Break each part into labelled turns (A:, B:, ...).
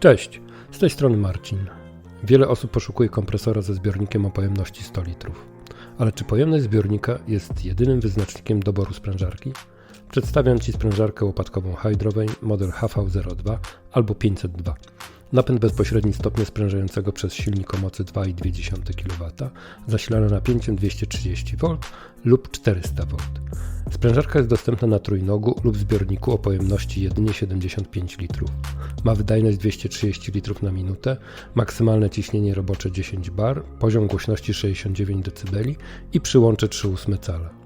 A: Cześć, z tej strony Marcin. Wiele osób poszukuje kompresora ze zbiornikiem o pojemności 100 litrów. Ale czy pojemność zbiornika jest jedynym wyznacznikiem doboru sprężarki? Przedstawiam Ci sprężarkę łopatkową Hydrowain model HV02 albo 502. Napęd bezpośredni stopnia sprężającego przez silnik o mocy 2,2 kW, zasilana napięciem 230V lub 400V. Sprężarka jest dostępna na trójnogu lub zbiorniku o pojemności jedynie 75 litrów. Ma wydajność 230 litrów na minutę, maksymalne ciśnienie robocze 10 bar, poziom głośności 69 dB i przyłącze 3,8 cala.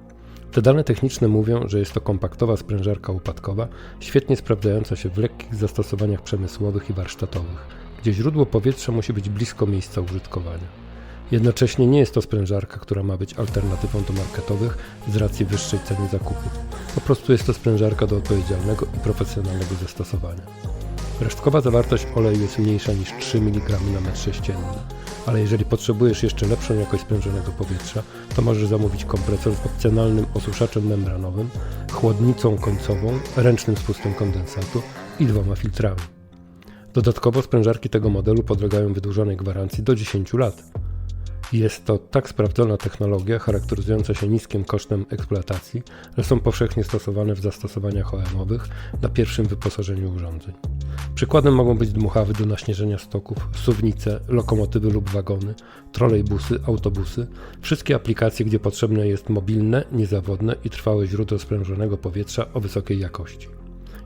A: Te dane techniczne mówią, że jest to kompaktowa sprężarka upadkowa, świetnie sprawdzająca się w lekkich zastosowaniach przemysłowych i warsztatowych, gdzie źródło powietrza musi być blisko miejsca użytkowania. Jednocześnie nie jest to sprężarka, która ma być alternatywą do marketowych z racji wyższej ceny zakupu. Po prostu jest to sprężarka do odpowiedzialnego i profesjonalnego zastosowania. Resztkowa zawartość oleju jest mniejsza niż 3 mg na metr sześcienny, ale jeżeli potrzebujesz jeszcze lepszą jakość sprężonego powietrza, to możesz zamówić kompresor z opcjonalnym osuszaczem membranowym, chłodnicą końcową, ręcznym spustem kondensatu i dwoma filtrami. Dodatkowo sprężarki tego modelu podlegają wydłużonej gwarancji do 10 lat. Jest to tak sprawdzona technologia, charakteryzująca się niskim kosztem eksploatacji, że są powszechnie stosowane w zastosowaniach OM-owych na pierwszym wyposażeniu urządzeń. Przykładem mogą być dmuchawy do naśnieżenia stoków, suwnice, lokomotywy lub wagony, trolejbusy, autobusy, wszystkie aplikacje, gdzie potrzebne jest mobilne, niezawodne i trwałe źródło sprężonego powietrza o wysokiej jakości.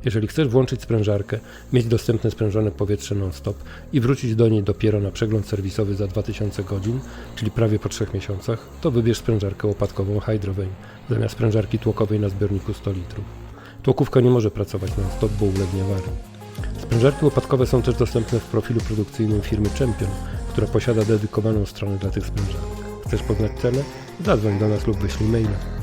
A: Jeżeli chcesz włączyć sprężarkę, mieć dostępne sprężone powietrze non-stop i wrócić do niej dopiero na przegląd serwisowy za 2000 godzin, czyli prawie po 3 miesiącach, to wybierz sprężarkę łopatkową Hydrowain zamiast sprężarki tłokowej na zbiorniku 100 litrów. Tłokówka nie może pracować non-stop, bo ulegnie awarii. Sprężarki łopatkowe są też dostępne w profilu produkcyjnym firmy Champion, która posiada dedykowaną stronę dla tych sprężarek. Chcesz poznać cenę? Zadzwoń do nas lub wyślij maila.